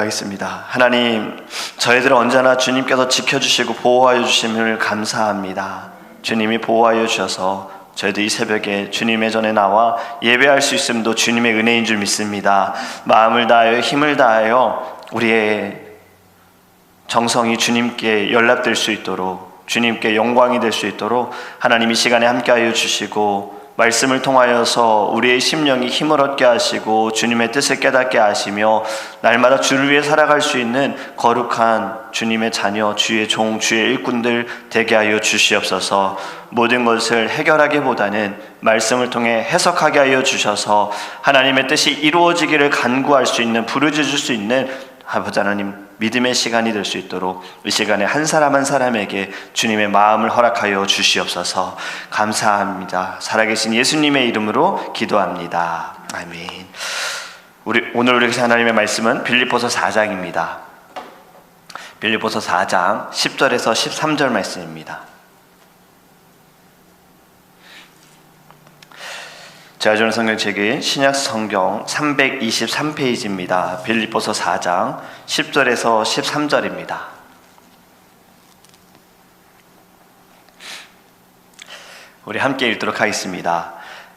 기도하겠습니다. 하나님, 저희들을 언제나 주님께서 지켜주시고 보호하여 주심을 감사합니다. 주님이 보호하여 주셔서 저희도 이 새벽에 주님의 전에 나와 예배할 수 있음도 주님의 은혜인 줄 믿습니다. 마음을 다하여 힘을 다하여 우리의 정성이 주님께 연락될 수 있도록 주님께 영광이 될 수 있도록 하나님 이 시간에 함께하여 주시고 말씀을 통하여서 우리의 심령이 힘을 얻게 하시고 주님의 뜻을 깨닫게 하시며 날마다 주를 위해 살아갈 수 있는 거룩한 주님의 자녀, 주의 종, 주의 일꾼들 되게 하여 주시옵소서. 모든 것을 해결하기보다는 말씀을 통해 해석하게 하여 주셔서 하나님의 뜻이 이루어지기를 간구할 수 있는 부르짖을 수 있는 아버지 하나님 믿음의 시간이 될 수 있도록 이 시간에 한 사람 한 사람에게 주님의 마음을 허락하여 주시옵소서 감사합니다. 살아계신 예수님의 이름으로 기도합니다. 아멘. 우리 오늘 우리 하나님의 말씀은 빌립보서 4장입니다. 빌립보서 4장 10절에서 13절 말씀입니다. 제가 주는 성경책이 신약 성경 323페이지입니다. 빌립보서 4장 10절에서 13절입니다. 우리 함께 읽도록 하겠습니다.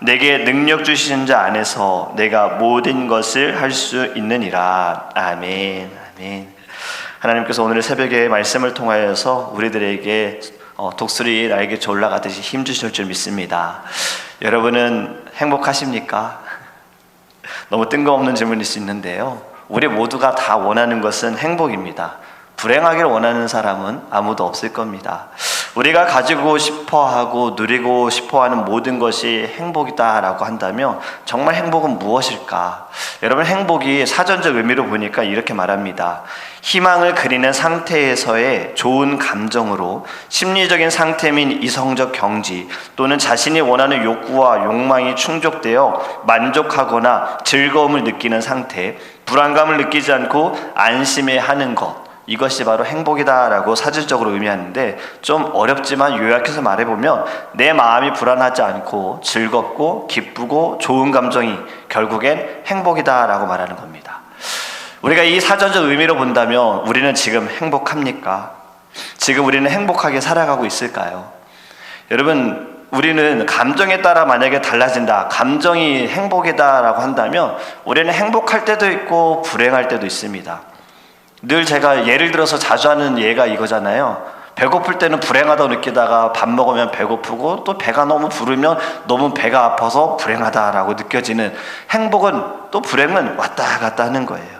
내게 능력 주시는 자 안에서 내가 모든 것을 할 수 있느니라 아멘 아멘 하나님께서 오늘 새벽에 말씀을 통하여서 우리들에게 어, 독수리 날개 졸라 가듯이 힘 주실 줄 믿습니다. 여러분은 행복하십니까? 너무 뜬금없는 질문일 수 있는데요. 우리 모두가 다 원하는 것은 행복입니다. 불행하기를 원하는 사람은 아무도 없을 겁니다. 우리가 가지고 싶어 하고 누리고 싶어 하는 모든 것이 행복이다라고 한다면 정말 행복은 무엇일까? 여러분 행복이 사전적 의미로 보니까 이렇게 말합니다. 희망을 그리는 상태에서의 좋은 감정으로 심리적인 상태 및 이성적 경지 또는 자신이 원하는 욕구와 욕망이 충족되어 만족하거나 즐거움을 느끼는 상태, 불안감을 느끼지 않고 안심해 하는 것. 이것이 바로 행복이다라고 사실적으로 의미하는데 좀 어렵지만 요약해서 말해보면 내 마음이 불안하지 않고 즐겁고 기쁘고 좋은 감정이 결국엔 행복이다라고 말하는 겁니다. 우리가 이 사전적 의미로 본다면 우리는 지금 행복합니까? 지금 우리는 행복하게 살아가고 있을까요? 여러분, 우리는 감정에 따라 만약에 달라진다. 감정이 행복이다라고 한다면 우리는 행복할 때도 있고 불행할 때도 있습니다. 늘 제가 예를 들어서 자주 하는 예가 이거잖아요. 배고플 때는 불행하다고 느끼다가 밥 먹으면 배고프고 또 배가 너무 부르면 너무 배가 아파서 불행하다라고 느껴지는 행복은 또 불행은 왔다 갔다 하는 거예요.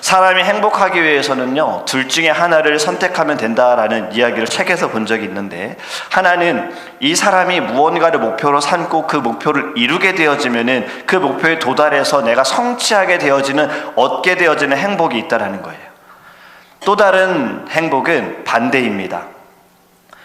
사람이 행복하기 위해서는요, 둘 중에 하나를 선택하면 된다라는 이야기를 책에서 본 적이 있는데, 하나는 이 사람이 무언가를 목표로 삼고 그 목표를 이루게 되어지면은 그 목표에 도달해서 내가 성취하게 되어지는, 얻게 되어지는 행복이 있다라는 거예요. 또 다른 행복은 반대입니다.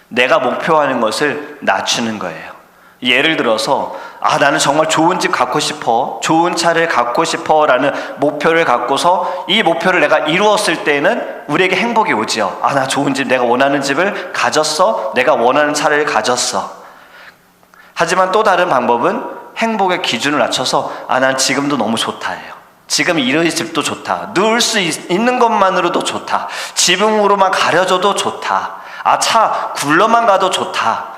내가 목표하는 것을 낮추는 거예요. 예를 들어서 아 나는 정말 좋은 집 갖고 싶어 좋은 차를 갖고 싶어 라는 목표를 갖고서 이 목표를 내가 이루었을 때는 우리에게 행복이 오지요 아 나 좋은 집 내가 원하는 집을 가졌어 내가 원하는 차를 가졌어 하지만 또 다른 방법은 행복의 기준을 낮춰서 아 난 지금도 너무 좋다예요 지금 이런 집도 좋다 누울 수 있, 있는 것만으로도 좋다 지붕으로만 가려져도 좋다 아 차 굴러만 가도 좋다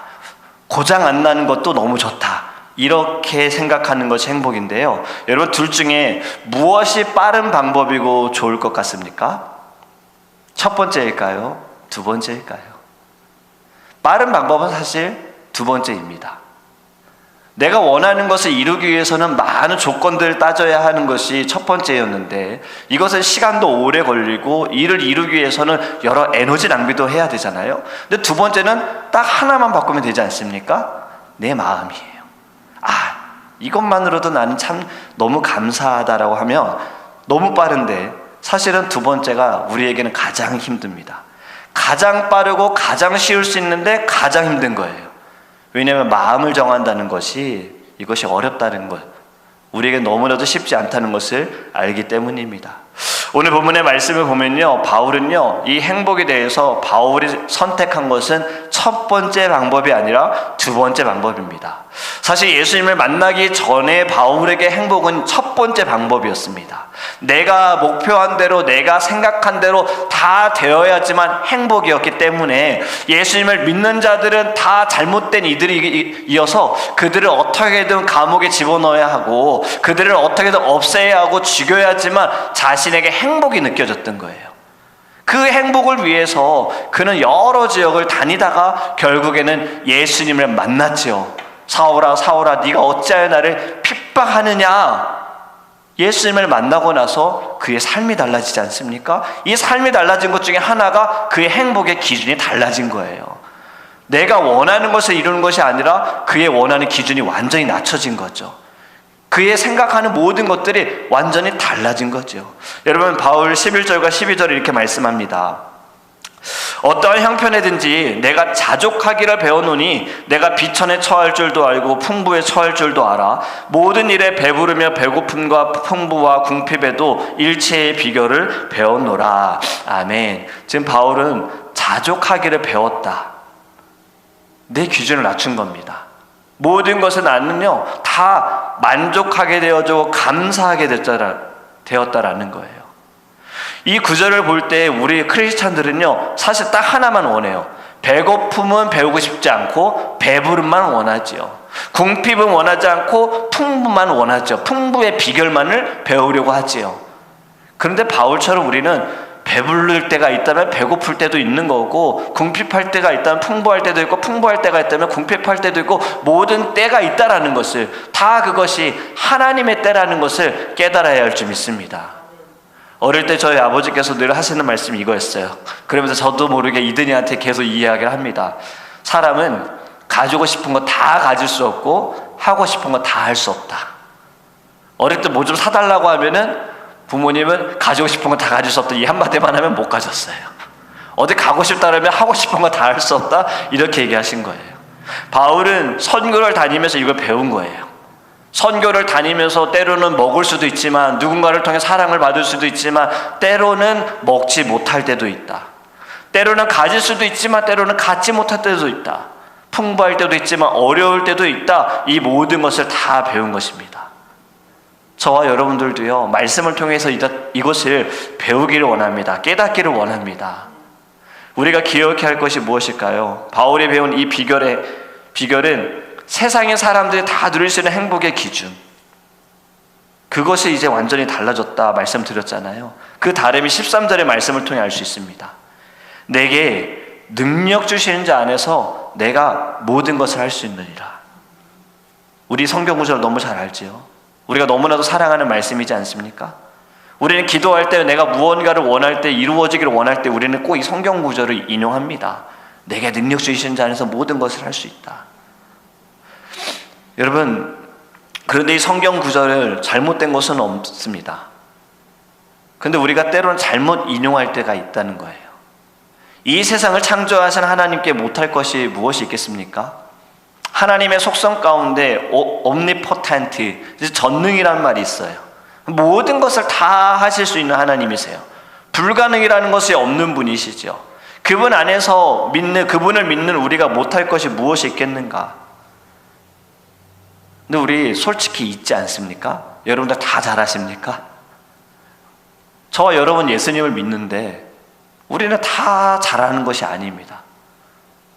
고장 안 나는 것도 너무 좋다. 이렇게 생각하는 것이 행복인데요. 여러분, 둘 중에 무엇이 빠른 방법이고 좋을 것 같습니까? 첫 번째일까요? 두 번째일까요? 빠른 방법은 사실 두 번째입니다. 내가 원하는 것을 이루기 위해서는 많은 조건들을 따져야 하는 것이 첫 번째였는데 이것은 시간도 오래 걸리고 이를 이루기 위해서는 여러 에너지 낭비도 해야 되잖아요. 근데 두 번째는 딱 하나만 바꾸면 되지 않습니까? 내 마음이에요. 아, 이것만으로도 나는 참 너무 감사하다라고 하면 너무 빠른데 사실은 두 번째가 우리에게는 가장 힘듭니다. 가장 빠르고 가장 쉬울 수 있는데 가장 힘든 거예요. 왜냐하면 마음을 정한다는 것이 이것이 어렵다는 것, 우리에게 너무나도 쉽지 않다는 것을 알기 때문입니다. 오늘 본문의 말씀을 보면요, 바울은요, 이 행복에 대해서 바울이 선택한 것은 첫 번째 방법이 아니라 두 번째 방법입니다. 사실 예수님을 만나기 전에 바울에게 행복은 첫 번째 방법이었습니다. 내가 목표한 대로, 내가 생각한 대로 다 되어야지만 행복이었기 때문에 예수님을 믿는 자들은 다 잘못된 이들이어서 그들을 어떻게든 감옥에 집어넣어야 하고 그들을 어떻게든 없애야 하고 죽여야지만 자신에게 행복이 느껴졌던 거예요. 그 행복을 위해서 그는 여러 지역을 다니다가 결국에는 예수님을 만났지요. 사오라 사오라 네가 어찌하여 나를 핍박하느냐? 예수님을 만나고 나서 그의 삶이 달라지지 않습니까? 이 삶이 달라진 것 중에 하나가 그의 행복의 기준이 달라진 거예요. 내가 원하는 것을 이루는 것이 아니라 그의 원하는 기준이 완전히 낮춰진 거죠. 그의 생각하는 모든 것들이 완전히 달라진 거죠. 여러분 바울 11절과 12절 이렇게 말씀합니다. 어떠한 형편에든지 내가 자족하기를 배워노니 내가 비천에 처할 줄도 알고 풍부에 처할 줄도 알아 모든 일에 배부르며 배고픔과 풍부와 궁핍에도 일체의 비결을 배웠노라 아멘 지금 바울은 자족하기를 배웠다 내 기준을 낮춘 겁니다 모든 것을 나는요 다 만족하게 되어져 감사하게 되었다라는 거예요. 이 구절을 볼 때 우리 크리스찬들은요 사실 딱 하나만 원해요. 배고픔은 배우고 싶지 않고 배부름만 원하지요. 궁핍은 원하지 않고 풍부만 원하죠 풍부의 비결만을 배우려고 하지요. 그런데 바울처럼 우리는 배부를 때가 있다면 배고플 때도 있는 거고 궁핍할 때가 있다면 풍부할 때도 있고 풍부할 때가 있다면 궁핍할 때도 있고 모든 때가 있다라는 것을 다 그것이 하나님의 때라는 것을 깨달아야 할 줄 믿습니다. 어릴 때 저희 아버지께서 늘 하시는 말씀이 이거였어요. 그러면서 저도 모르게 이든이한테 계속 이 이야기를 합니다. 사람은 가지고 싶은 거 다 가질 수 없고 하고 싶은 거 다 할 수 없다. 어릴 때 뭐 좀 사달라고 하면은 부모님은 가지고 싶은 거다 가질 수 없다. 이 한마디만 하면 못 가졌어요. 어디 가고 싶다 그러면 하고 싶은 거다할 수 없다. 이렇게 얘기하신 거예요. 바울은 선교를 다니면서 이걸 배운 거예요. 선교를 다니면서 때로는 먹을 수도 있지만 누군가를 통해 사랑을 받을 수도 있지만 때로는 먹지 못할 때도 있다. 때로는 가질 수도 있지만 때로는 갖지 못할 때도 있다. 풍부할 때도 있지만 어려울 때도 있다. 이 모든 것을 다 배운 것입니다. 저와 여러분들도요, 말씀을 통해서 이것을 배우기를 원합니다. 깨닫기를 원합니다. 우리가 기억해야 할 것이 무엇일까요? 바울이 배운 이 비결의 비결은 세상의 사람들이 다 누릴 수 있는 행복의 기준. 그것이 이제 완전히 달라졌다 말씀드렸잖아요. 그 다름이 13절의 말씀을 통해 알 수 있습니다. 내게 능력 주시는 자 안에서 내가 모든 것을 할 수 있느니라. 우리 성경 구절 너무 잘 알지요. 우리가 너무나도 사랑하는 말씀이지 않습니까? 우리는 기도할 때 내가 무언가를 원할 때 이루어지기를 원할 때 우리는 꼭 이 성경 구절을 인용합니다. 내게 능력 주시는 자 안에서 모든 것을 할 수 있다. 여러분, 그런데 이 성경 구절을 잘못된 것은 없습니다. 근데 우리가 때로는 잘못 인용할 때가 있다는 거예요. 이 세상을 창조하신 하나님께 못할 것이 무엇이 있겠습니까? 하나님의 속성 가운데 옴니포텐트, 전능이라는 말이 있어요. 모든 것을 다 하실 수 있는 하나님이세요. 불가능이라는 것이 없는 분이시죠. 그분 안에서 믿는, 그분을 믿는 우리가 못할 것이 무엇이 있겠는가? 근데 우리 솔직히 있지 않습니까? 여러분들 다 잘하십니까? 저와 여러분 예수님을 믿는데 우리는 다 잘하는 것이 아닙니다.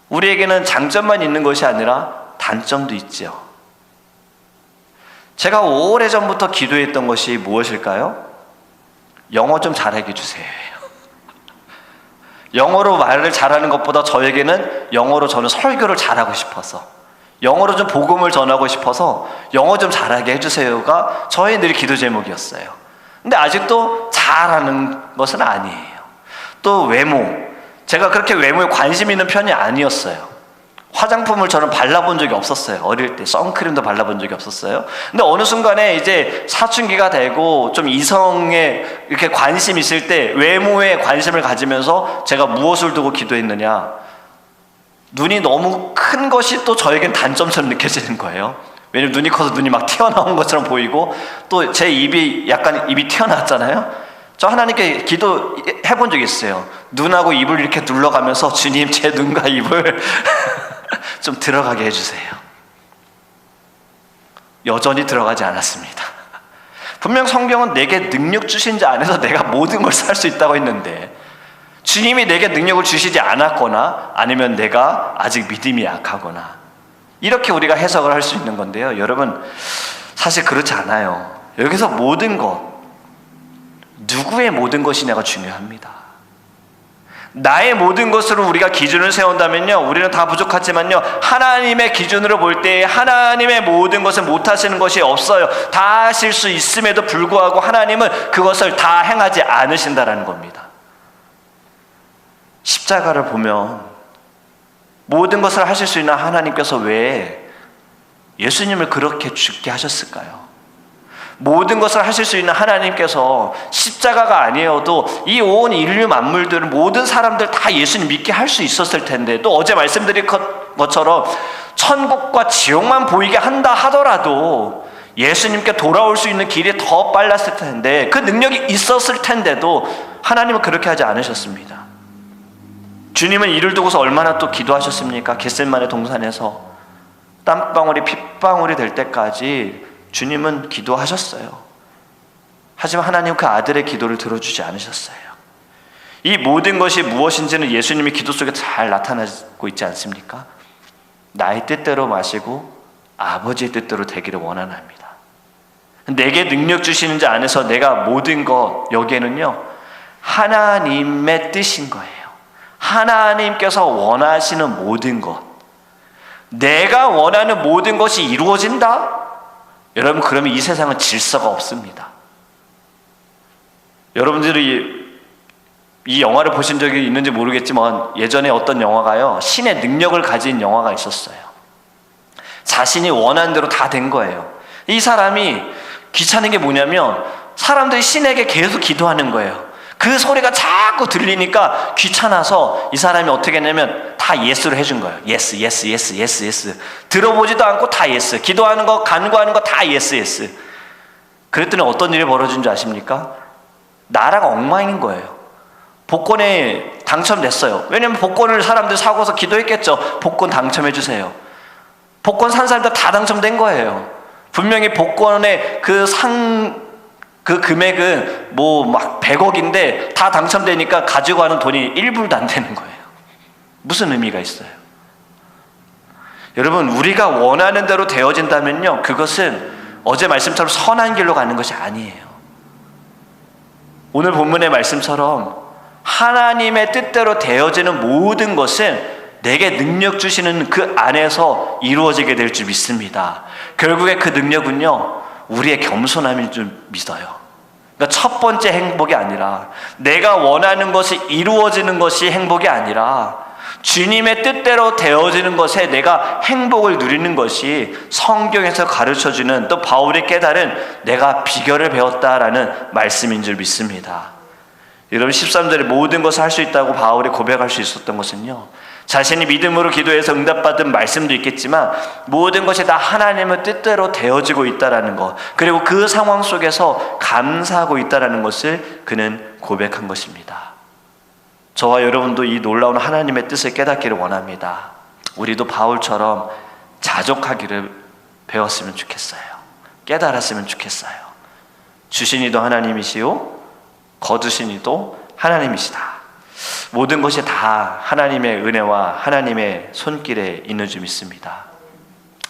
우리에게는 장점만 있는 것이 아니라 단점도 있죠. 제가 오래전부터 기도했던 것이 무엇일까요? 영어 좀 잘하게 주세요. 영어로 말을 잘하는 것보다 저에게는 영어로 저는 설교를 잘하고 싶어서 영어로 좀 복음을 전하고 싶어서 영어 좀 잘하게 해주세요가 저의 늘 기도 제목이었어요. 근데 아직도 잘하는 것은 아니에요. 또 외모. 제가 그렇게 외모에 관심 있는 편이 아니었어요. 화장품을 저는 발라본 적이 없었어요. 어릴 때 선크림도 발라본 적이 없었어요. 근데 어느 순간에 이제 사춘기가 되고 좀 이성에 이렇게 관심 있을 때 외모에 관심을 가지면서 제가 무엇을 두고 기도했느냐? 눈이 너무 큰 것이 또 저에겐 단점처럼 느껴지는 거예요. 왜냐면 눈이 커서 눈이 막 튀어나온 것처럼 보이고 또 제 입이 약간 입이 튀어나왔잖아요. 저 하나님께 기도 해본 적이 있어요. 눈하고 입을 이렇게 눌러가면서 주님 제 눈과 입을 좀 들어가게 해주세요. 여전히 들어가지 않았습니다. 분명 성경은 내게 능력 주신 자 안에서 내가 모든 걸 살 수 있다고 했는데 주님이 내게 능력을 주시지 않았거나 아니면 내가 아직 믿음이 약하거나 이렇게 우리가 해석을 할 수 있는 건데요. 여러분 사실 그렇지 않아요. 여기서 모든 것 누구의 모든 것이냐가 중요합니다. 나의 모든 것으로 우리가 기준을 세운다면요, 우리는 다 부족하지만요, 하나님의 기준으로 볼 때 하나님의 모든 것을 못하시는 것이 없어요. 다 하실 수 있음에도 불구하고 하나님은 그것을 다 행하지 않으신다라는 겁니다. 십자가를 보면 모든 것을 하실 수 있는 하나님께서 왜 예수님을 그렇게 죽게 하셨을까요? 모든 것을 하실 수 있는 하나님께서 십자가가 아니어도 이 온 인류 만물들은 모든 사람들 다 예수님 믿게 할 수 있었을 텐데 또 어제 말씀드린 것- 것처럼 천국과 지옥만 보이게 한다 하더라도 예수님께 돌아올 수 있는 길이 더 빨랐을 텐데 그 능력이 있었을 텐데도 하나님은 그렇게 하지 않으셨습니다. 주님은 이를 두고서 얼마나 또 기도하셨습니까? 겟셀만의 동산에서 땀방울이 핏방울이 될 때까지 주님은 기도하셨어요. 하지만 하나님 그 아들의 기도를 들어주지 않으셨어요. 이 모든 것이 무엇인지는 예수님이 기도 속에 잘 나타나고 있지 않습니까? 나의 뜻대로 마시고 아버지의 뜻대로 되기를 원하나입니다. 내게 능력 주시는 자 안에서 내가 모든 것 여기에는요 하나님의 뜻인 거예요. 하나님께서 원하시는 모든 것. 내가 원하는 모든 것이 이루어진다? 여러분, 그러면 이 세상은 질서가 없습니다. 여러분들이 이 영화를 보신 적이 있는지 모르겠지만 예전에 어떤 영화가요, 신의 능력을 가진 영화가 있었어요. 자신이 원하는 대로 다 된 거예요. 이 사람이 귀찮은 게 뭐냐면 사람들이 신에게 계속 기도하는 거예요. 그 소리가 자꾸 들리니까 귀찮아서 이 사람이 어떻게 했냐면 다 예스로 해준 거예요. 예스, 예스, 예스, 예스, 예스. 들어보지도 않고 다 예스. 기도하는 거, 간구하는 거 다 예스, 예스. 그랬더니 어떤 일이 벌어진 줄 아십니까? 나라가 엉망인 거예요. 복권에 당첨됐어요. 왜냐면 복권을 사람들 사고서 기도했겠죠. 복권 당첨해 주세요. 복권 산 사람들 다 당첨된 거예요. 분명히 복권의 그 상, 그 금액은 뭐 막 100억인데 다 당첨되니까 가지고 가는 돈이 1불도 안 되는 거예요. 무슨 의미가 있어요? 여러분, 우리가 원하는 대로 되어진다면요. 그것은 어제 말씀처럼 선한 길로 가는 것이 아니에요. 오늘 본문의 말씀처럼 하나님의 뜻대로 되어지는 모든 것은 내게 능력 주시는 그 안에서 이루어지게 될 줄 믿습니다. 결국에 그 능력은요, 우리의 겸손함인 줄 믿어요. 그러니까 첫 번째 행복이 아니라 내가 원하는 것이 이루어지는 것이 행복이 아니라 주님의 뜻대로 되어지는 것에 내가 행복을 누리는 것이 성경에서 가르쳐 주는 또 바울이 깨달은 내가 비결을 배웠다라는 말씀인 줄 믿습니다. 여러분 13절에 모든 것을 할 수 있다고 바울이 고백할 수 있었던 것은요. 자신이 믿음으로 기도해서 응답받은 말씀도 있겠지만 모든 것이 다 하나님의 뜻대로 되어지고 있다라는 것 그리고 그 상황 속에서 감사하고 있다라는 것을 그는 고백한 것입니다. 저와 여러분도 이 놀라운 하나님의 뜻을 깨닫기를 원합니다. 우리도 바울처럼 자족하기를 배웠으면 좋겠어요. 깨달았으면 좋겠어요. 주신 이도 하나님이시요 거두신 이도 하나님이시다. 모든 것이 다 하나님의 은혜와 하나님의 손길에 있는 줄 믿습니다.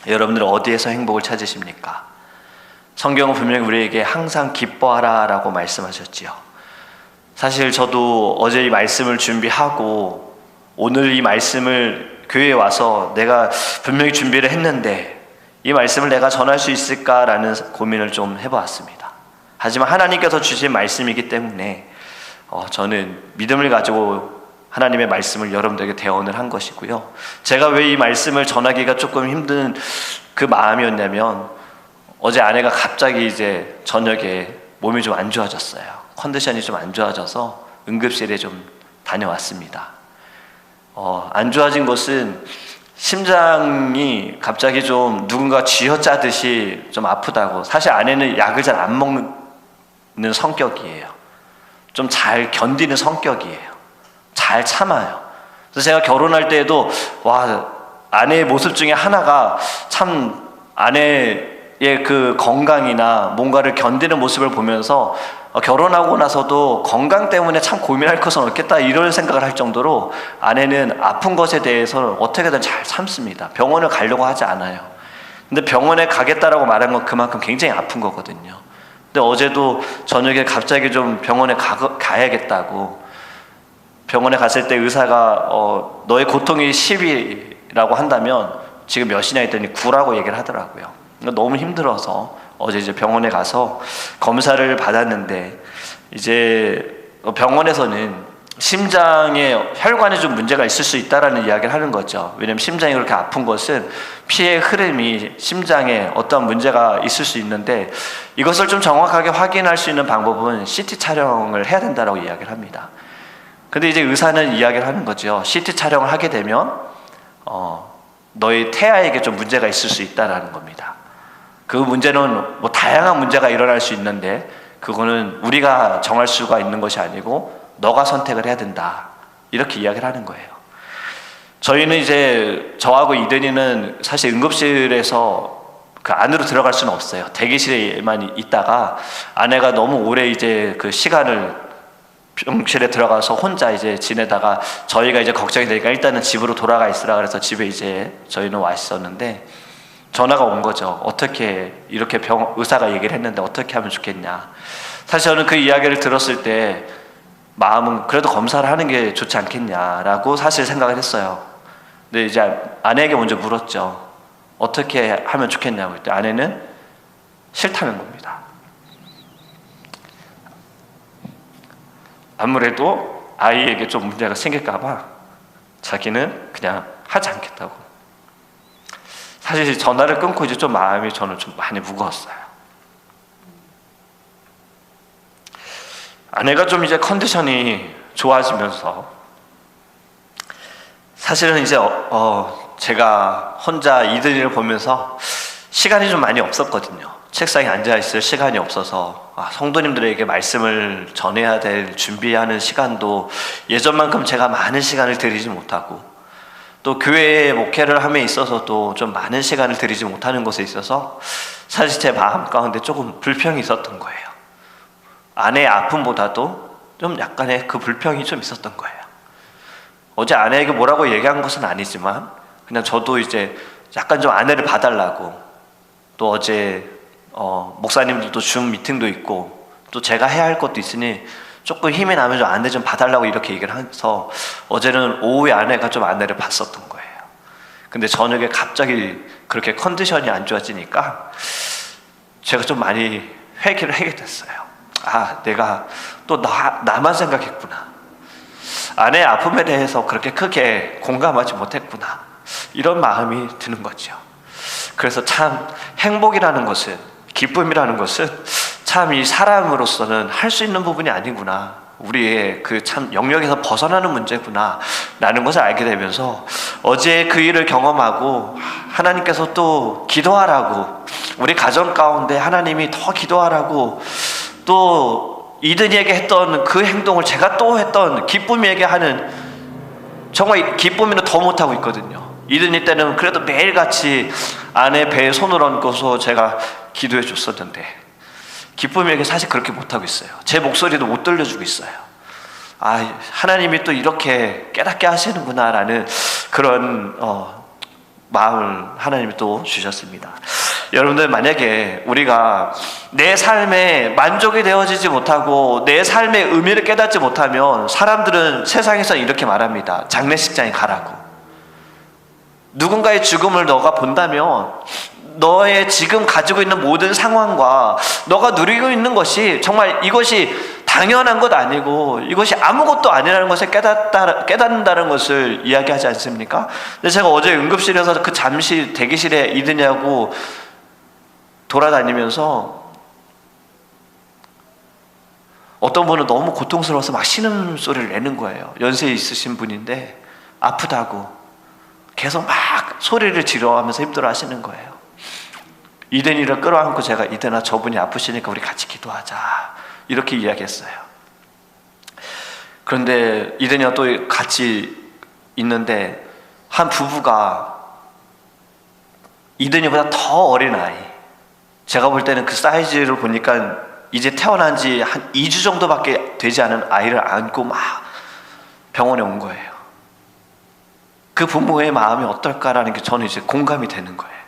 여러분들 어디에서 행복을 찾으십니까? 성경은 분명히 우리에게 항상 기뻐하라 라고 말씀하셨지요. 사실 저도 어제 이 말씀을 준비하고 오늘 이 말씀을 교회에 와서 내가 분명히 준비를 했는데 이 말씀을 내가 전할 수 있을까라는 고민을 좀 해보았습니다. 하지만 하나님께서 주신 말씀이기 때문에 어, 저는 믿음을 가지고 하나님의 말씀을 여러분들에게 대언을 한 것이고요. 제가 왜 이 말씀을 전하기가 조금 힘든 그 마음이었냐면 어제 아내가 갑자기 이제 저녁에 몸이 좀 안 좋아졌어요. 컨디션이 좀 안 좋아져서 응급실에 좀 다녀왔습니다. 어, 안 좋아진 것은 심장이 갑자기 좀 누군가 쥐어짜듯이 좀 아프다고. 사실 아내는 약을 잘 안 먹는 성격이에요. 좀 잘 견디는 성격이에요. 잘 참아요. 그래서 제가 결혼할 때에도 와 아내의 모습 중에 하나가 참 아내의 그 건강이나 뭔가를 견디는 모습을 보면서 어, 결혼하고 나서도 건강 때문에 참 고민할 것은 없겠다 이런 생각을 할 정도로 아내는 아픈 것에 대해서 어떻게든 잘 참습니다. 병원을 가려고 하지 않아요. 근데 병원에 가겠다라고 말한 건 그만큼 굉장히 아픈 거거든요. 근데 어제도 저녁에 갑자기 좀 병원에 가, 가야겠다고 병원에 갔을 때 의사가 어, 너의 고통이 10이라고 한다면 지금 몇이냐 했더니 9라고 얘기를 하더라고요. 그러니까 너무 힘들어서 어제 이제 병원에 가서 검사를 받았는데 이제 병원에서는 심장에 혈관에 좀 문제가 있을 수 있다라는 이야기를 하는 거죠. 왜냐하면 심장이 그렇게 아픈 것은 피의 흐름이 심장에 어떤 문제가 있을 수 있는데 이것을 좀 정확하게 확인할 수 있는 방법은 CT 촬영을 해야 된다라고 이야기를 합니다. 근데 이제 의사는 이야기를 하는 거죠. CT 촬영을 하게 되면 어, 너희 태아에게 좀 문제가 있을 수 있다라는 겁니다. 그 문제는 뭐 다양한 문제가 일어날 수 있는데 그거는 우리가 정할 수가 있는 것이 아니고 너가 선택을 해야 된다. 이렇게 이야기를 하는 거예요. 저희는 이제 저하고 이든이는 사실 응급실에서 그 안으로 들어갈 수는 없어요. 대기실에만 있다가 아내가 너무 오래 이제 그 시간을 병실에 들어가서 혼자 이제 지내다가 저희가 이제 걱정이 되니까 일단은 집으로 돌아가 있으라 그래서 집에 이제 저희는 와 있었는데 전화가 온 거죠. 어떻게 이렇게 병 의사가 얘기를 했는데 어떻게 하면 좋겠냐. 사실 저는 그 이야기를 들었을 때 마음은 그래도 검사를 하는 게 좋지 않겠냐라고 사실 생각을 했어요. 근데 이제 아내에게 먼저 물었죠. 어떻게 하면 좋겠냐고 그때 아내는 싫다는 겁니다. 아무래도 아이에게 좀 문제가 생길까봐 자기는 그냥 하지 않겠다고. 사실 전화를 끊고 이제 좀 마음이 저는 좀 많이 무거웠어요. 아내가 좀 이제 컨디션이 좋아지면서 사실은 이제 어, 어, 제가 혼자 이들이를 보면서 시간이 좀 많이 없었거든요. 책상에 앉아 있을 시간이 없어서 아, 성도님들에게 말씀을 전해야 될 준비하는 시간도 예전만큼 제가 많은 시간을 들이지 못하고 또 교회에 목회를 함에 있어서도 좀 많은 시간을 들이지 못하는 것에 있어서 사실 제 마음 가운데 조금 불평이 있었던 거예요. 아내의 아픔보다도 좀 약간의 그 불평이 좀 있었던 거예요. 어제 아내에게 뭐라고 얘기한 것은 아니지만 그냥 저도 이제 약간 좀 아내를 봐달라고 또 어제 어, 목사님들도 줌 미팅도 있고 또 제가 해야 할 것도 있으니 조금 힘이 나면 좀 아내 좀 봐달라고 이렇게 얘기를 해서 어제는 오후에 아내가 좀 아내를 봤었던 거예요. 근데 저녁에 갑자기 그렇게 컨디션이 안 좋아지니까 제가 좀 많이 회개를 하게 됐어요. 아, 내가 또 나, 나만 생각했구나. 아내의 아픔에 대해서 그렇게 크게 공감하지 못했구나. 이런 마음이 드는 거죠. 그래서 참 행복이라는 것은, 기쁨이라는 것은 참 이 사람으로서는 할 수 있는 부분이 아니구나. 우리의 그 참 영역에서 벗어나는 문제구나. 라는 것을 알게 되면서 어제 그 일을 경험하고 하나님께서 또 기도하라고 우리 가정 가운데 하나님이 더 기도하라고 또 이든이에게 했던 그 행동을 제가 또 했던 기쁨이에게 하는 정말 기쁨이는 더 못하고 있거든요. 이든이 때는 그래도 매일같이 아내 배에 손을 얹고서 제가 기도해 줬었는데 기쁨이에게 사실 그렇게 못하고 있어요. 제 목소리도 못 들려주고 있어요. 아, 하나님이 또 이렇게 깨닫게 하시는구나라는 그런 어, 마음을 하나님이 또 주셨습니다. 여러분들 만약에 우리가 내 삶에 만족이 되어지지 못하고 내 삶의 의미를 깨닫지 못하면 사람들은 세상에서 이렇게 말합니다. 장례식장에 가라고. 누군가의 죽음을 너가 본다면 너의 지금 가지고 있는 모든 상황과 너가 누리고 있는 것이 정말 이것이 당연한 것 아니고 이것이 아무것도 아니라는 것을 깨닫다, 깨닫는다는 것을 이야기하지 않습니까? 근데 제가 어제 응급실에서 그 잠시 대기실에 있느냐고 돌아다니면서 어떤 분은 너무 고통스러워서 막 신음 소리를 내는 거예요. 연세 있으신 분인데 아프다고 계속 막 소리를 지르하면서 힘들어 하시는 거예요. 이든이를 끌어안고 제가 이든아 저분이 아프시니까 우리 같이 기도하자 이렇게 이야기했어요. 그런데 이든이와 또 같이 있는데 한 부부가 이든이보다 더 어린 아이 제가 볼 때는 그 사이즈를 보니까 이제 태어난 지 한 2주 정도밖에 되지 않은 아이를 안고 막 병원에 온 거예요. 그 부모의 마음이 어떨까라는 게 저는 이제 공감이 되는 거예요.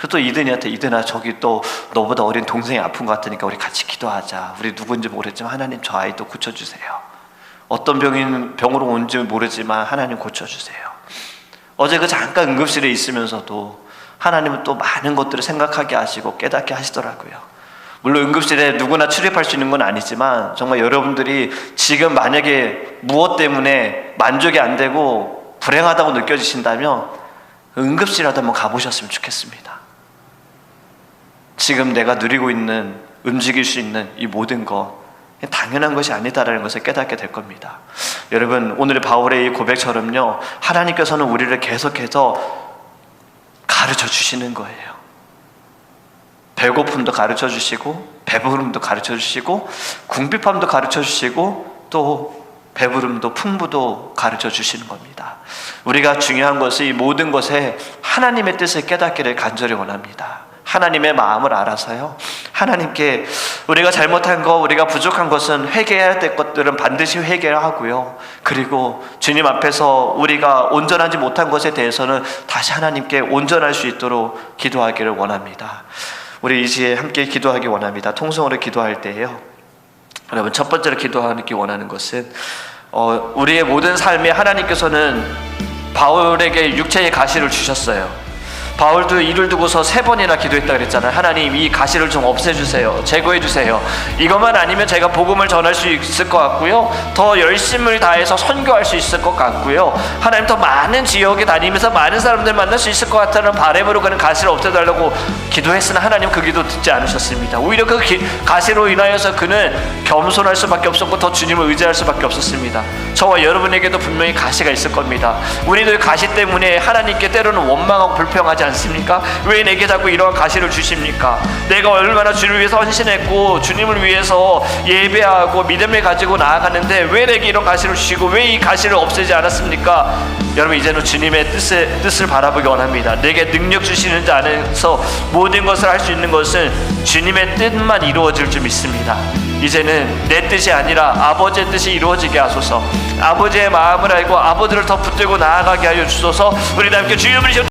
그래서 또 이든이한테 이든아 저기 또 너보다 어린 동생이 아픈 것 같으니까 우리 같이 기도하자. 우리 누군지 모르지만 하나님 저 아이도 고쳐주세요. 어떤 병인 병으로 온지 모르지만 하나님 고쳐주세요. 어제 그 잠깐 응급실에 있으면서도 하나님은 또 많은 것들을 생각하게 하시고 깨닫게 하시더라고요. 물론 응급실에 누구나 출입할 수 있는 건 아니지만 정말 여러분들이 지금 만약에 무엇 때문에 만족이 안 되고 불행하다고 느껴지신다면 응급실이라도 한번 가보셨으면 좋겠습니다. 지금 내가 누리고 있는 움직일 수 있는 이 모든 것 당연한 것이 아니다라는 것을 깨닫게 될 겁니다. 여러분 오늘의 바울의 이 고백처럼요 하나님께서는 우리를 계속해서 가르쳐 주시는 거예요. 배고픔도 가르쳐 주시고 배부름도 가르쳐 주시고 궁핍함도 가르쳐 주시고 또 배부름도 풍부도 가르쳐 주시는 겁니다. 우리가 중요한 것은 이 모든 것에 하나님의 뜻을 깨닫기를 간절히 원합니다. 하나님의 마음을 알아서요. 하나님께 우리가 잘못한 거, 우리가 부족한 것은 회개해야 될 것들은 반드시 회개를 하고요. 그리고 주님 앞에서 우리가 온전하지 못한 것에 대해서는 다시 하나님께 온전할 수 있도록 기도하기를 원합니다. 우리 이 시에 함께 기도하기 원합니다. 통성으로 기도할 때에요. 여러분 첫 번째로 기도하기 원하는 것은 어, 우리의 모든 삶에 하나님께서는 바울에게 육체의 가시를 주셨어요. 바울도 이를 두고서 세 번이나 기도했다 그랬잖아요. 하나님 이 가시를 좀 없애주세요. 제거해주세요. 이것만 아니면 제가 복음을 전할 수 있을 것 같고요. 더 열심을 다해서 선교할 수 있을 것 같고요. 하나님 더 많은 지역에 다니면서 많은 사람들 만날 수 있을 것 같다는 바램으로 그는 가시를 없애달라고 기도했으나 하나님 그 기도 듣지 않으셨습니다. 오히려 그 기, 가시로 인하여서 그는 겸손할 수밖에 없었고 더 주님을 의지할 수밖에 없었습니다. 저와 여러분에게도 분명히 가시가 있을 겁니다. 우리도 가시 때문에 하나님께 때로는 원망하고 불평하지 않습니 까? 왜 내게 자꾸 이러한 가시를 주십니까? 내가 얼마나 주를 위해서 헌신했고 주님을 위해서 예배하고 믿음을 가지고 나아갔는데 왜 내게 이런 가시를 주시고 왜 이 가시를 없애지 않았습니까? 여러분 이제는 주님의 뜻을, 뜻을 바라보기 원합니다. 내게 능력 주시는 자 안에서 모든 것을 할 수 있는 것은 주님의 뜻만 이루어질 줄 믿습니다. 이제는 내 뜻이 아니라 아버지의 뜻이 이루어지게 하소서. 아버지의 마음을 알고 아버지를 더 붙들고 나아가게 하여 주소서. 우리 다 함께 부르시고